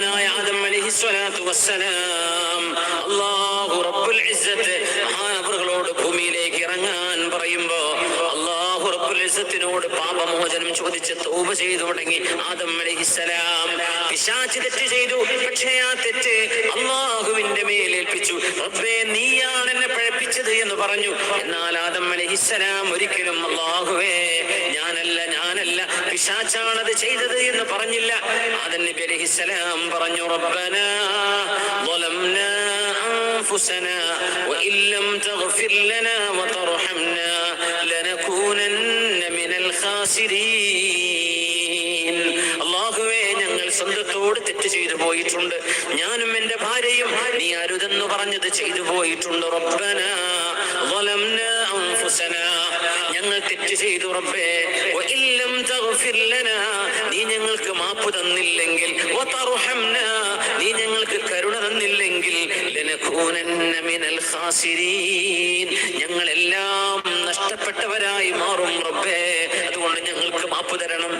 മഹാനായ ആദം അലൈഹി സ്വലാത്തു വസ്സലാം. അല്ലാഹു റബ്ബുൽ ഇസ്സത്ത് മഹാനവറുകളോട് ഭൂമിയിലേക്ക് ഇറങ്ങാൻ പറയുമ്പോ അല്ലാഹു റബ്ബുൽ ഇസ്സത്തിനോട് പാപമോചനം ചോദിച്ച് തൗബ ചെയ്തു തുടങ്ങി ആദം അലൈഹിസ്സലാം പിശാച് തെറ്റ് ചെയ്തു പക്ഷേ ആ തെറ്റ് അള്ളാഹുവിന്റെ മേലേൽപ്പിച്ചു റബ്ബേ നീയാണ് എന്നെ പഴപ്പിച്ചത് എന്ന് പറഞ്ഞു. എന്നാൽ ആദം അലൈഹിസ്സലാം ഒരിക്കലും ഞാനല്ല പിശാച്ചാണത് ചെയ്തത് എന്ന് പറഞ്ഞില്ല ആദം നബി അലൈഹിസ്സലാം പറഞ്ഞു റബ്ബനാ ظلمنا أنفسنا وإن لم تغفر لنا وترحمنا لنكونن من الخاسرين അള്ളാഹുവേ ഞങ്ങൾ സ്വന്തത്തോട് തെറ്റ് ചെയ്തു പോയിട്ടുണ്ട് ഞാനും എന്റെ ഭാര്യയും നീ അരുതെന്ന് പറഞ്ഞത് ചെയ്തു പോയിട്ടുണ്ട് റബ്ബന ظلمنا أنفسنا ഞങ്ങൾ തെറ്റ് ചെയ്തു നീ ഞങ്ങൾക്ക് മാപ്പ് തന്നില്ലെങ്കിൽ നീ ഞങ്ങൾക്ക് കരുണ തന്നില്ലെങ്കിൽ ഞങ്ങളെല്ലാം നഷ്ടപ്പെട്ടവരായി മാറും റബ്ബേ. അതുകൊണ്ട് ഞങ്ങൾ നമ്മൾ മാപ്പ് തരണം.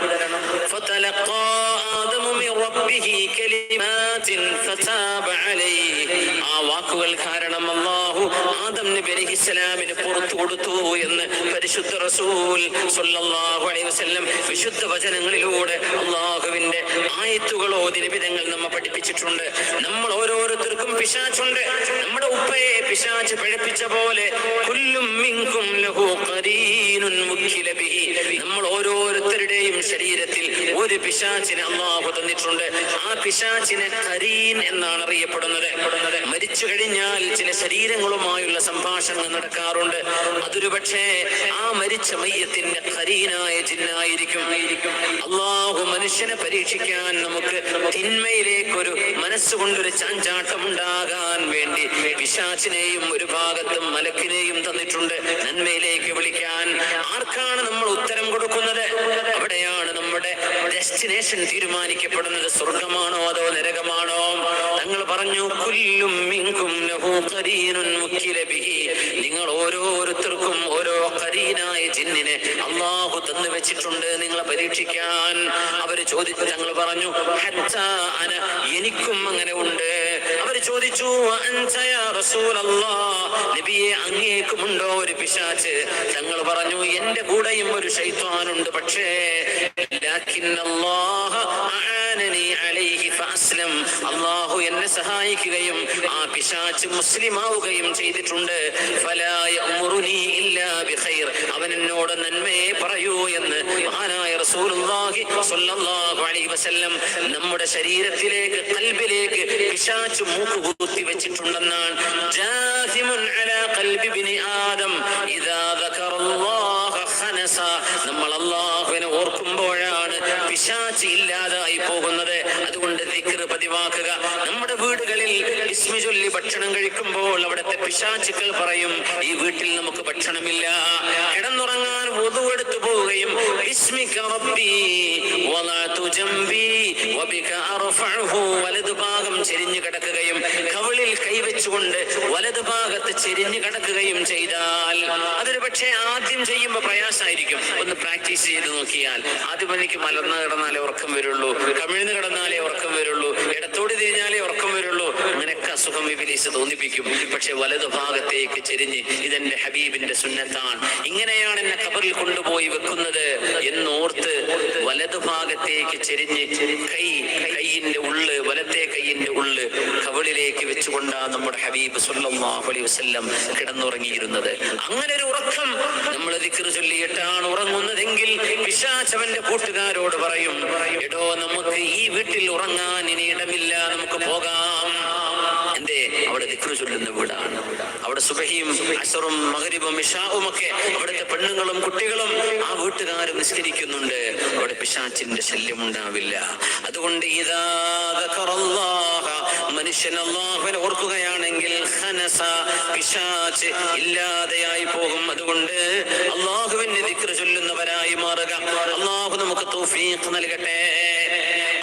ആ വാക്കുകൾ കാരണം അള്ളാഹു ആദം നബി അലൈഹി ഇസ്ലാമിന് പുറത്തു കൊടുത്തു എന്ന് പരിശുദ്ധ റസൂൽ സല്ലല്ലാഹു അലൈഹി വസല്ലം വിശുദ്ധ വചനങ്ങളിലൂടെ അള്ളാഹുവിന്റെ ആയത്തുകളോ ഓതി നിബിധങ്ങൾ നമ്മെ പഠിപ്പിച്ചിട്ടുണ്ട്. നമ്മൾ ഓരോരുത്തർക്കും പിശാച്ചുണ്ട് നമ്മുടെ ഉപ്പയെ പിശാച്ച് പിഴപ്പിച്ച പോലെ കുല്ലും മിങ്കും ലഹു ഖരീനുൻ മുഖിലബിഹി നമ്മൾ ഓരോ ഓരോരുത്തരുടെയും ശരീരത്തിൽ ഒരു പിശാചിനെ അള്ളാഹു തന്നിട്ടുണ്ട്. ആ പിശാചിനെ കരീൻ എന്നാണ് അറിയപ്പെടുന്നത്. മരിച്ചു കഴിഞ്ഞാൽ ചില ശരീരങ്ങളുമായുള്ള സംഭാഷണങ്ങൾ നടക്കാറുണ്ട്. അതൊരു പക്ഷേ ആ മരിച്ച മയ്യത്തിന്റെ കരീനായ ജിന്നായിരിക്കും. അള്ളാഹു മനുഷ്യനെ പരീക്ഷിക്കാൻ നമുക്ക് തിന്മയിലേക്കൊരു മനസ്സുകൊണ്ടൊരു ചാഞ്ചാട്ടം ഉണ്ടാകാൻ വേണ്ടി പിശാച്ചിനെയും ഒരു ഭാഗത്തും മലക്കിനെയും തന്നിട്ടുണ്ട്. നന്മയിലേക്ക് വിളിക്കാൻ ആർക്കാണ് നമ്മൾ ഉത്തരം കൊടുക്കുന്നത്? അവിടെയാണ് നമ്മുടെ ഡെസ്റ്റിനേഷൻ തീരുമാനിക്കപ്പെടുന്നത്. സ്വർഗമാണോ അതോ നരകമാണോ? തങ്ങൾ പറഞ്ഞു കുല്ലും മിങ്കും നിങ്ങൾ ഓരോരുത്തർക്കും ഓരോ കരീനായ ജിന്നിനെ അള്ളാഹു തന്നു വെച്ചിട്ടുണ്ട് നിങ്ങളെ പരീക്ഷിക്കാൻ. അവർ ചോദിച്ചു ഞങ്ങൾ പറഞ്ഞു "ഹത്താ അന എനിക്കും അങ്ങനെ ഉണ്ട്. ചോദിച്ചു? നബിയെ അങ്ങേക്കുമുണ്ടോ ഒരു പിശാച്ച് തങ്ങൾ പറഞ്ഞു എന്റെ കൂടെയും ഒരു ശൈത്വാനുണ്ട് പക്ഷേ അല്ലാഹു എന്നെ സഹായിക്കുകയും ആ പിശാച്ച് മുസ്ലിമാവുകയും ചെയ്തിട്ടുണ്ട്. അവൻ എന്നോട് നന്മയെ പറയൂ എന്ന് മഹാനായ റസൂലുള്ളാഹി സ്വല്ലല്ലാഹു അലൈഹി വസല്ലം നമ്മുടെ ശരീരത്തിലേക്ക് കൽബിലേക്ക് പിശാച്ച് മൂക്ക് കുത്തി വെച്ചിട്ടുണ്ടെന്നാണ്. ജാസിമുൻ അലാ ഖൽബി ഇബ്നി ആദം ഇദാ ദക്കറല്ലാഹ ഖനസ. നമ്മൾ അല്ലാഹുവിനെ ഓർക്കുമ്പോഴാണ് പിശാച്ച് ഇല്ലാതായി പോകുന്നത്. അതുകൊണ്ട് ദിക്ർ പതിവാക്കുക. നമ്മുടെ വീടുകളിൽ ഇസ്മി ചൊല്ലി ഭക്ഷണം കഴിക്കുമ്പോൾ അവിടുത്തെ പിശാചുക്കൾ പറയും ഈ വീട്ടിൽ നമുക്ക് ഭക്ഷണമില്ല. കിടന്നുറങ്ങാൻ ഒതുവെടുത്തു പോവുകയും വലതു ഭാഗം ചെരിഞ്ഞു കിടക്കുകയും കൈവച്ചുകൊണ്ട് വലത് ഭാഗത്ത് ചെരിഞ്ഞു കിടക്കുകയും ചെയ്താൽ അതൊരു പക്ഷേ ആദ്യം ചെയ്യുമ്പോൾ പ്രയാസമായിരിക്കും ഒന്ന് പ്രാക്ടീസ് ചെയ്ത് നോക്കിയാൽ ആദ്യം എനിക്ക് മലർന്ന് കിടന്നാലേ ഉറക്കം വരുള്ളൂ കമിഴ്ന്ന് കിടന്നാലേ ഉറക്കം വരുള്ളൂ ഇടത്തോട് തിരിഞ്ഞാലേ ഉറക്കം വരുള്ളൂ. അങ്ങനെയൊക്കെ അസുഖം വിപരീസ് തോന്നിപ്പിക്കും. പക്ഷെ വലതു ഭാഗത്തേക്ക് ചെരിഞ്ഞ് ഇതെന്റെ ഹബീബിന്റെ സുന്നത്താണ്. ഇങ്ങനെയാണ് എന്നെ കബറിൽ കൊണ്ടുപോയി വെക്കുന്നത് എന്നോർത്ത് വലതു ഭാഗത്തേക്ക് ചെരിഞ്ഞ് കൈ കൈയിന്റെ ഉള്ള് വലത്തെ കൈയിന്റെ ഉള്ള് കവിളിലേക്ക് വെച്ചുകൊണ്ടാണ് നമ്മുടെ ഹബീബ് സല്ലല്ലാഹു അലൈഹി വസല്ലം കിടന്നുറങ്ങിയിരുന്നത്. അങ്ങനെ ഒരു ഉറക്കം നമ്മൾ ദിക്ർ ചൊല്ലിയിട്ടാണ് ഉറങ്ങുന്നതെങ്കിൽ പിശാചവന്റെ കൂട്ടുകാരോട് പറയും എടോ നമുക്ക് ഈ വീട്ടിൽ ഉറങ്ങാൻ ഇനി ഇടമില്ല നമുക്ക് പോകാം. എന്തേ? അവിടെ ദിക്ർ ചൊല്ലുന്ന വീടാണ്. അവിടെ സുബഹിയും അസറും മകരിബും ഇഷാവും ഒക്കെ അവിടുത്തെ പെണ്ണുങ്ങളും കുട്ടികളും ആ വീട്ടുകാരും നിസ്കരിക്കുന്നുണ്ട്. അവിടെ പിശാച്ചിന്റെ ശല്യം ഉണ്ടാവില്ല. അതുകൊണ്ട് ഇതാ മനുഷ്യൻ അള്ളാഹുവിനെ ഓർക്കുകയാണെങ്കിൽ ഇല്ലാതെയായി പോകും. അതുകൊണ്ട് അള്ളാഹുവിന്റെ ദിക്ർ ചൊല്ലുന്നവരായി മാറുക. അള്ളാഹു നമുക്ക് തൗഫീഖ് നൽകട്ടെ.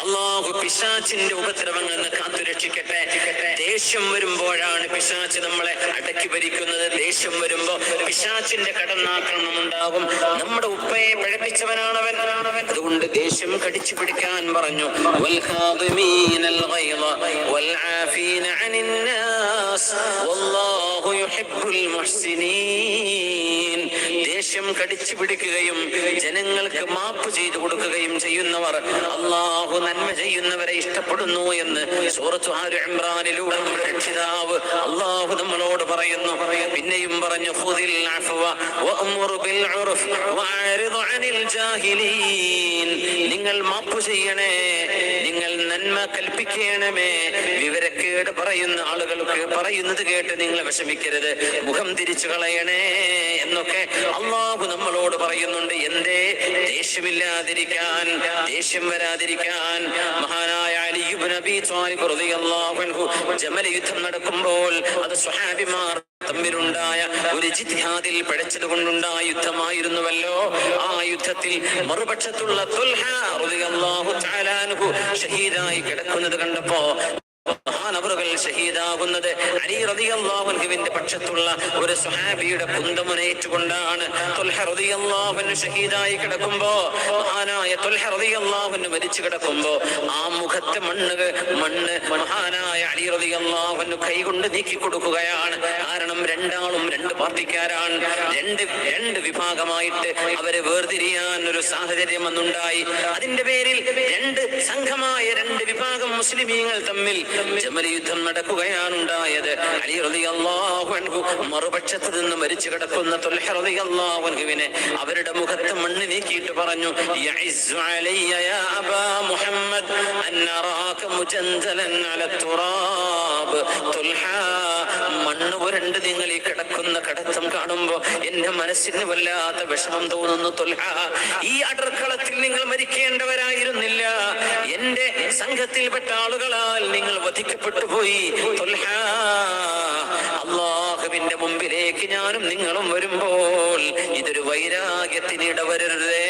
അള്ളാഹു പിശാച്ചിന്റെ ഉപദ്രവങ്ങൾ നിന്ന് കാത്തുരക്ഷിക്കട്ടെ. ദേഷ്യം വരുമ്പോഴാണ് പിശാച്ച് നമ്മളെ അടക്കി ഭരിക്കുന്നത്. ദേഷ്യം വരുമ്പോ പിശാച്ചിന്റെ കടന്നാക്രമണം ഉണ്ടാകും നമ്മുടെ ഉപ്പയെ പഴപ്പിച്ചവനാണവൻ. അതുകൊണ്ട് ദേഷ്യം കടിച്ചു പിടിക്കാൻ പറഞ്ഞു. വല്ലാഹു യുഹിബ്ബുൽ മുഹ്സിനീൻ. ദേഷ്യം കടിച്ചു പിടിക്കുകയും ജനങ്ങൾക്ക് മാപ്പ് ചെയ്തു കൊടുക്കുകയും ചെയ്യുന്നവർ അള്ളാഹു നന്മ ചെയ്യുന്നവരെ ഇഷ്ടപ്പെടുന്നു എന്ന് സൂറത്ത് ആരു ഇമ്രാനിലൂടെ നമ്മുടെ രക്ഷിതാവ് അള്ളാഹു നമ്മളോട് പറയുന്നു. പിന്നെയും പറഞ്ഞു "ഖുദിൽ അഫ്വ വഅ്മുർ ബിൽ ഉർഫ് വഅരിദ് അനിൽ നിങ്ങൾ മാപ്പ് ചെയ്യണേ. നന്മ കൽപ്പിക്കണമേ. വിവരക്കേട് പറയുന്ന ആളുകൾക്ക് പറയുന്നത് കേട്ട് നിങ്ങൾ വിഷമിക്കരുത്. മുഖം തിരിച്ചു കളയണേ എന്നൊക്കെ അള്ളാഹു നമ്മളോട് പറയുന്നുണ്ട്. എന്തേ? ദേഷ്യമില്ലാതിരിക്കാൻ ദേഷ്യം വരാതിരിക്കാൻ. മഹാനായ അലിയുബ് നബി ത്വാലിബ് റളിയല്ലാഹു അൻഹു ജമല യുദ്ധം നടക്കുമ്പോൾ അത് സ്വഹാബിമാർ തമ്മിലുണ്ടായ ഒരു ജിത്യാദിൽ പഴച്ചത് കൊണ്ടുണ്ടായ യുദ്ധമായിരുന്നുവല്ലോ. ആ യുദ്ധത്തിൽ മറുപക്ഷത്തുള്ള ഷഹീദായി കിടക്കുന്നത് കണ്ടപ്പോ മഹാനവറുകൾ ഷഹീദാകുന്നത് അലി റളിയല്ലാഹുവിന്റെ പക്ഷത്തുള്ള ഒരു സഹാബിയുടെ കുന്തമുനേറ്റുകൊണ്ടാണ് ഷഹീദായി കിടക്കുമ്പോ മഹാനായ തുൽഹ റളിയല്ലാഹുവിന് മരിച്ചു കിടക്കുമ്പോ ആ മുഖത്തെ മണ്ണ് മണ്ണ് മഹാനായ അലി റളിയല്ലാഹുവിന് കൈകൊണ്ട് നീക്കി കൊടുക്കുകയാണ്. കാരണം രണ്ടാളും രണ്ട് പാർട്ടിക്കാരാണ്. രണ്ട് രണ്ട് വിഭാഗമായിട്ട് അവരെ വേർതിരിയാൻ ഒരു സാഹചര്യം അന്നുണ്ടായി അതിന്റെ പേരിൽ രണ്ട് സംഘമായ രണ്ട് വിഭാഗം മുസ്ലിമീങ്ങൾ തമ്മിൽ ജമൽ യുദ്ധം നടക്കുകയാണ് ഉണ്ടായത് അലി റളിയല്ലാഹു അൻഹു മറുപക്ഷത്ത് നിന്ന് മരിച്ചു കിടക്കുന്ന തുൽഹ റളിയല്ലാഹു അൻഹുവിനെ അവരുടെ മുഖത്ത് മണ്ണ് നീക്കിയിട്ട് പറഞ്ഞു മുഹമ്മദ് മണ്ണ് പുരണ്ട് നിങ്ങൾ ഈ കിടക്കുന്ന കടത്തം കാണുമ്പോ എന്റെ മനസ്സിന് വല്ലാത്ത വിഷമം തോന്നുന്നു തുൽഹ. ഈ അടർക്കളത്തിൽ നിങ്ങൾ മരിക്കേണ്ടവരായിരുന്നില്ല. എന്റെ സംഘത്തിൽപ്പെട്ട ആളുകളാൽ നിങ്ങൾ വധിക്കപ്പെട്ടു. പോയി തുൽഹ അള്ളാഹുവിന്റെ മുമ്പിലേക്ക് ഞാനും നിങ്ങളും വരുമ്പോൾ ഇതൊരു വൈരാഗ്യത്തിന് ഇടവരരുതേ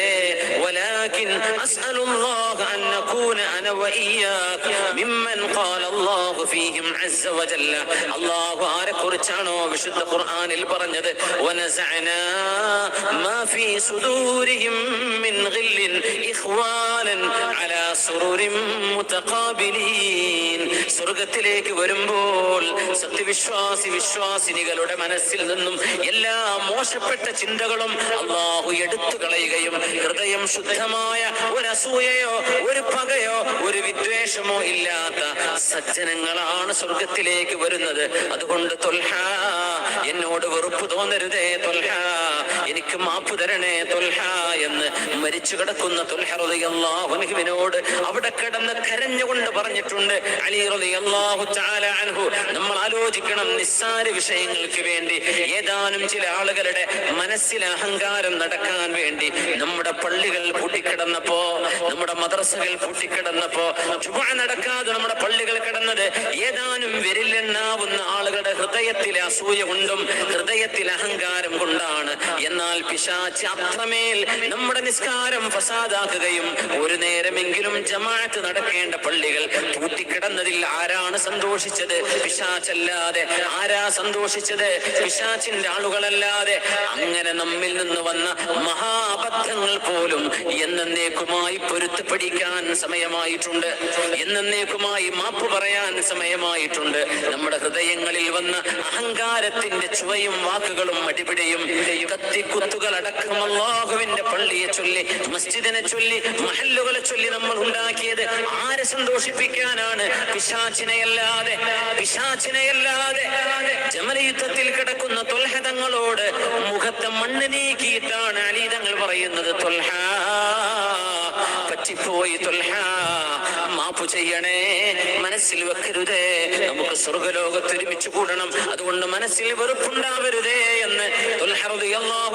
ولكن أسأل الله أن نكون أنا وإياك ممن قال الله فيهم عز وجل الله ആരെ കുറിച്ചാണോ വിശുദ്ധ ഖുർആനിൽ പറഞ്ഞത് ونزعنا ما في صدورهم من غل إخوانا على سرر متقابلين സ്വർഗത്തിലേക്ക് വരുമ്പോൾ സത്യവിശ്വാസി വിശ്വാസിനികളുടെ മനസ്സിൽ നിന്നും എല്ലാ മോശപ്പെട്ട ചിന്തകളും അള്ളാഹു എടുത്തു കളയുകയും ഹൃദയം ശുദ്ധമായ ഒരു അസൂയയോ ഒരു പകയോ ഒരു വിദ്വേഷമോ ഇല്ലാത്ത സജ്ജനങ്ങളാണ് സ്വർഗത്തിലേക്ക് വരുന്നത്. അതുകൊണ്ട് തൊൽഹ എന്നോട് വെറുപ്പ് തോന്നരുതേ തൊൽഹ എനിക്ക് മാപ്പ് തരണേ തൊൽഹ എന്ന് മരിച്ചു കിടക്കുന്ന തൊൽഹ റളിയല്ലാഹുവിനോട് അവിടെ കിടന്ന് കരഞ്ഞുകൊണ്ട് പറഞ്ഞിട്ടുണ്ട്. അലി റളിയല്ലാഹു തആല അൻഹു നമ്മൾ ആലോചിക്കണം നിസ്സാര വിഷയങ്ങൾക്ക് വേണ്ടി. ഏതാനും ചില ആളുകളുടെ മനസ്സിൽ അഹങ്കാരം നടക്കാൻ വേണ്ടി നമ്മുടെ പള്ളികൾ പൂട്ടിക്കിടന്നപ്പോ നമ്മുടെ മദ്രസകൾ പൂട്ടിക്കിടന്നപ്പോ ചുമ നടക്കാതെ നമ്മുടെ പള്ളികൾ കിടന്നത് ഏതാനും വിരലെണ്ണാവുന്ന ആളുകളുടെ ഹൃദയത്തിൽ അസൂയ കൊണ്ടും ഹൃദയത്തിൽ അഹങ്കാരം കൊണ്ടാണ്. എന്നാൽ പിശാച്ച് അത്രമേൽ നമ്മുടെ നിസ്കാരം ഫസാദാക്കുകയും ഒരു നേരമെങ്കിലും ജമാഅത്ത് നടക്കേണ്ട പള്ളികൾ പൂട്ടിക്കിടന്നതിൽ ആരാണ് സന്തോഷിച്ചത്? പിശാച്ചല്ലാതെ ആരാ സന്തോഷിച്ചത്? പിശാച്ചിന്റെ ആളുകളല്ലാതെ അങ്ങനെ നമ്മിൽ നിന്ന് വന്ന മഹാബദ്ധങ്ങൾ പോലും എന്നേക്കുമായി പൊരുത്തപ്പെടിക്കാൻ സമയമായിട്ടുണ്ട്. എന്നേക്കുമായി മാപ്പ് പറയാൻ സമയമായിട്ടുണ്ട്. നമ്മുടെ ഹൃദയങ്ങളിൽ വന്ന അഹങ്കാരത്തിന്റെ ചുവയും വാക്കുകളും അടിപിടിയും കത്തിക്കുത്തുകൾ അടക്കം അള്ളാഹുവിന്റെ പള്ളിയെ ചൊല്ലി മസ്ജിദിനെ ചൊല്ലി മഹല്ലുകളെ ചൊല്ലി നമ്മൾ ഉണ്ടാക്കിയത്? ആരെ സന്തോഷിപ്പിക്കാനാണ്? പിശാച്ചിനെയല്ലാതെ പിശാച്ചിനെയല്ലാതെ ജമലയുദ്ധത്തിൽ കിടക്കുന്ന തൊൽഹതങ്ങളോട് മുഖത്തെ മണ്ണ് നീക്കിയിട്ടാണ് അലീതങ്ങൾ പറയുന്നത്. തൊൽഹ പറ്റിപ്പോയി തൊൽഹ. മാപ്പു ചെയ്യണേ മനസ്സിൽ വെക്കരുതേ. നമുക്ക് സ്വർഗലോകത്ത് ഒരുമിച്ച് കൂടണം. അതുകൊണ്ട് മനസ്സിൽ വെറുപ്പുണ്ടാവരുതേ എന്ന് പറയാൻ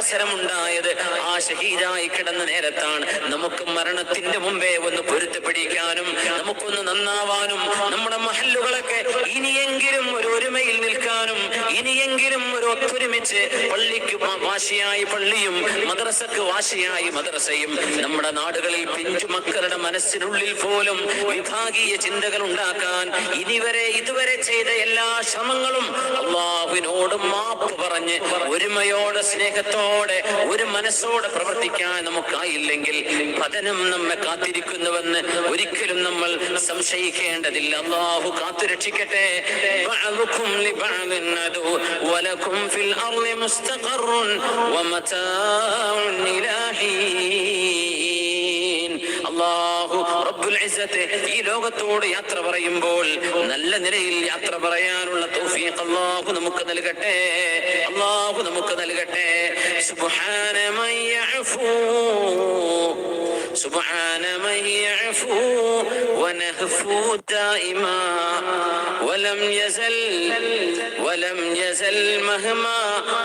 അവസരമുണ്ടായത്. ആ ഷഹീദായി കിടന്ന നേരത്താണ് നമുക്ക് മരണത്തിന്റെ മുമ്പേ ഒന്ന് പൊരുത്തപ്പെടിക്കാനും നമുക്കൊന്ന് നന്നാവാനും നമ്മുടെ മഹല്ലുകളൊക്കെ ഇനിയെങ്കിലും ഒരു ഒരുമയിൽ നിൽക്കാനും ഇനിയെങ്കിലും ഒരു ഒത്തൊരുമിച്ച് പള്ളിക്ക് വാശിയായി പള്ളിയും മദ്രസക്ക് വാശിയായി മദ്രസയും നമ്മുടെ നാടുകളിൽ പിഞ്ചു മക്കളുടെ മനസ്സിനുള്ളിൽ പോലും വിഭാഗീയ ചിന്തകൾ ഉണ്ടാക്കാൻ ഇനിവരെ ഇതുവരെ ചെയ്ത എല്ലാ ശ്രമങ്ങളും അള്ളാഹുവിനോട് മാപ്പ് പറഞ്ഞ് ഒരുമയോടെ സ്നേഹത്തോടെ ഒരു മനസ്സോടെ പ്രവർത്തിക്കാൻ നമുക്കായില്ലെങ്കിൽ പതനം നമ്മെ കാത്തിരിക്കുന്നുവെന്ന് ഒരിക്കലും നമ്മൾ സംശയിക്കേണ്ടതില്ല. അള്ളാഹു കാത്തു രക്ഷിക്കട്ടെ അള്ളാഹു റബ്ബുൽ ഇസ്സത്ത് ഈ ലോകത്തോട് യാത്ര പറയുമ്പോൾ നല്ല നിലയിൽ യാത്ര പറയാനുള്ള തൗഫീഖ് അള്ളാഹു നമുക്ക് നൽകട്ടെ അള്ളാഹു നമുക്ക് നൽകട്ടെ സുബ്ഹാന മൻ യഅഫൂ سبحان من يعفو ونهفو دائما ولم يزل ولم يزل مهما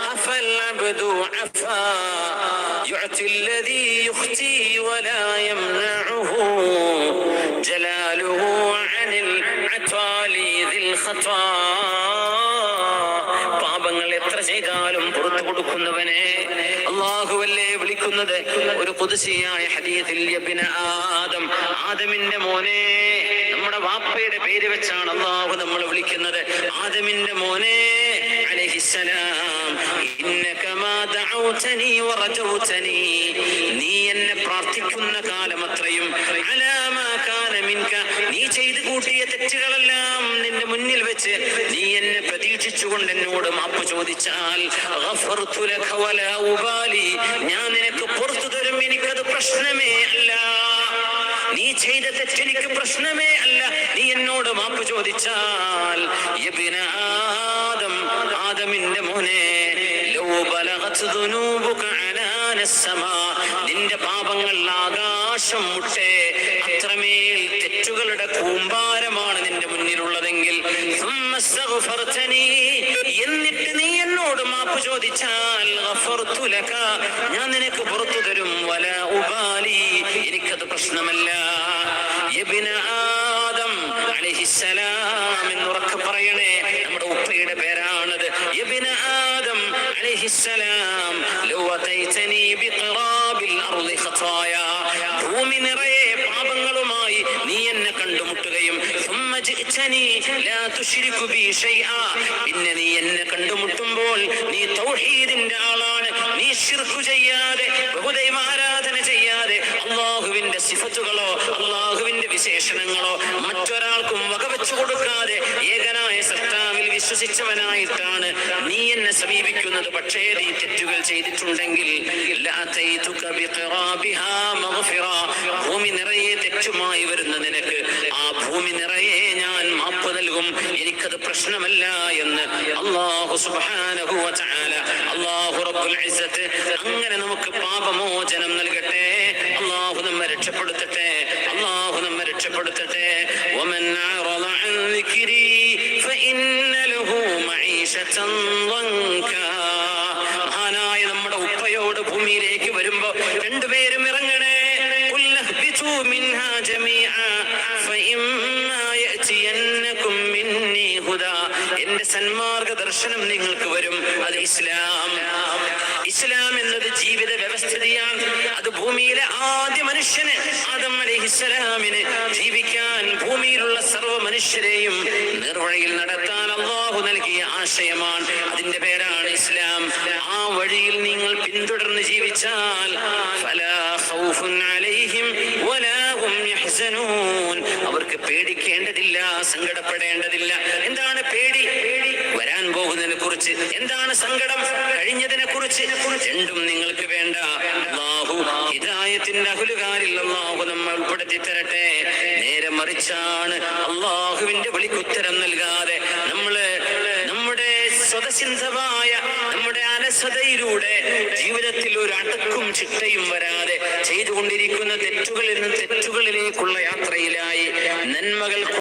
عفى العبد عفا يعطي الذي يختي ولا يمنعه جلاله عن العتالي ذي الخطا പാപങ്ങൾ എത്ര ചെയ്താലും പുറത്തു കൊടുക്കുന്നവനെ അള്ളാഹുവല്ലേ വിളിക്കുന്നത് ഒരു കുതിശിയായ ഹദീസിൽ യബ്ന ആദം ആദമിന്റെ മോനെ നമ്മുടെ വാപ്പയുടെ പേര് വെച്ചാണ് അള്ളാഹു നമ്മൾ വിളിക്കുന്നത് ആദമിന്റെ മോനെ അലൈഹിസ്സലാം ഇന്നക മാ ദഅൗതനി വറജൗതനി നീ എന്നെ പ്രാർത്ഥിക്കുന്ന കാലം അത്രയും അലാ മാ കാന മിൻക നീ ചെയ്തു കൂട്ടിയ തെറ്റുകളെല്ലാം നിന്റെ മുന്നിൽ വെച്ച് നീ എന്നെ പ്രതീക്ഷിച്ചുകൊണ്ട് എന്നോട് മാപ്പ് ചോദിച്ചാൽ ഉപാലി ഞാൻ നിനക്ക് പുറത്തു തരും എനിക്കത് പ്രശ്നമേ അല്ല. നീ ചെയ്ത തെറ്റെനിക്ക് പ്രശ്നമേ അല്ല. നീ എന്നോട് മാപ്പ് ചോദിച്ചാൽ ആദം ആദമിന്റെ മോനെ നിന്റെ പാപങ്ങൾ ആകാശം മുട്ടേ മേൽ തെറ്റുകളുടെ കൂമ്പാരമാണ് നിന്റെ മുന്നിലുള്ളതെങ്കിൽ. എന്നിട്ട് നീ എന്നോട് മാപ്പ് ചോദിച്ചാൽ ഞാൻ നിനക്ക് പുറത്തു തരും. വല ഉപാലി എനിക്കത് പ്രശ്നമല്ല. ആദം അലഹിസലാം എന്നുറക്കെ പറയണേ നമ്മുടെ ഉപ്പയുടെ പേരാണത്. ആദം അലഹിസലാം ഭൂമി നിറയെ പാപ കണ്ടുമുട്ടുകയും പിന്നെ നീ എന്നെ കണ്ടുമുട്ടുമ്പോൾ നീ തൗഹീദിന്റെ ആളാണ്. നീ ശിർക്കു ചെയ്യാതെ ബഹുദൈവ ആരാധന ചെയ്യാതെ അള്ളാഹുവിന്റെ സിഫത്തുകളോ അള്ളാഹുവിന്റെ വിശേഷണങ്ങളോ മറ്റൊരാൾക്കും വകവെച്ചു കൊടുക്കാതെ ഏകനായ സത്താ വിശ്വസിച്ചവനായിട്ടാണ് നീ എന്നെ സമീപിക്കുന്നത്. പക്ഷേ നീ തെറ്റുകൾ ചെയ്തിട്ടുണ്ടെങ്കിൽ. ഭൂമി നിറയെ തെറ്റുമായി വരുന്ന നിനക്ക്. ആ ഭൂമി നിറയെ ഞാൻ മാപ്പ് നൽകും. എനിക്കത് പ്രശ്നമല്ല എന്ന് അള്ളാഹു തആല അള്ളാഹു റബ്ബുൽ അങ്ങനെ നമുക്ക് പാപമോചനം നൽകട്ടെ. അള്ളാഹു നമ്മെ രക്ഷപ്പെടുത്തട്ടെ. മഹാനായ നമ്മുടെ ഉപ്പയോട് ഭൂമിയിലേക്ക് വരുമ്പോ രണ്ടുപേരും ഇറങ്ങണേ. എന്റെ സന്മാർഗ ദർശനം നിങ്ങൾക്ക് വരും. അത് ഇസ്ലാം. ഇസ്ലാം എന്നത് ജീവിത വ്യവസ്ഥിതിയാണ്. ഭൂമിയിലെ ആദ്യ മനുഷ്യന് ആദം അലഹിസ്സലാമിന് ജീവിക്കാൻ ഭൂമിയിലുള്ള സർവ മനുഷ്യരെയും നിർവഴിയിൽ നടത്താൻ അള്ളാഹു നൽകിയ ആശയമാണ്. അതിന്റെ പേരാണ് ഇസ്ലാം. ആ വഴിയിൽ നിങ്ങൾ പിന്തുടർന്ന് ജീവിച്ചാൽ അവർക്ക് പേടിക്കേണ്ടതില്ല സങ്കടപ്പെടേണ്ടതില്ല. എന്താണ് പേടി? വരാൻ പോകുന്നതിനെ കുറിച്ച് എന്താണ് സങ്കടം? കഴിഞ്ഞതിനെ കുറിച്ച് രണ്ടും നിങ്ങൾക്ക് വേണ്ട. അള്ളാഹു ഹിദായത്തിന്റെ അഹുലുകാരിൽ അള്ളാഹു നമ്മൾ ഉൾപ്പെടുത്തി തരട്ടെ. നേരെ മറിച്ചാണ് അള്ളാഹുവിന്റെ വിളിക്കുത്തരം നൽകാതെ നമ്മൾ നമ്മുടെ സ്വതസിദ്ധമായ നമ്മുടെ അലസതയിലൂടെ ജീവിതത്തിൽ ഒരു അടക്കും ചിട്ടയും വരാതെ ചെയ്തുകൊണ്ടിരിക്കുന്ന തെറ്റുകളിൽ നിന്ന് തെറ്റുകളിലേക്കുള്ള യാത്രയിലായി നന്മകൾ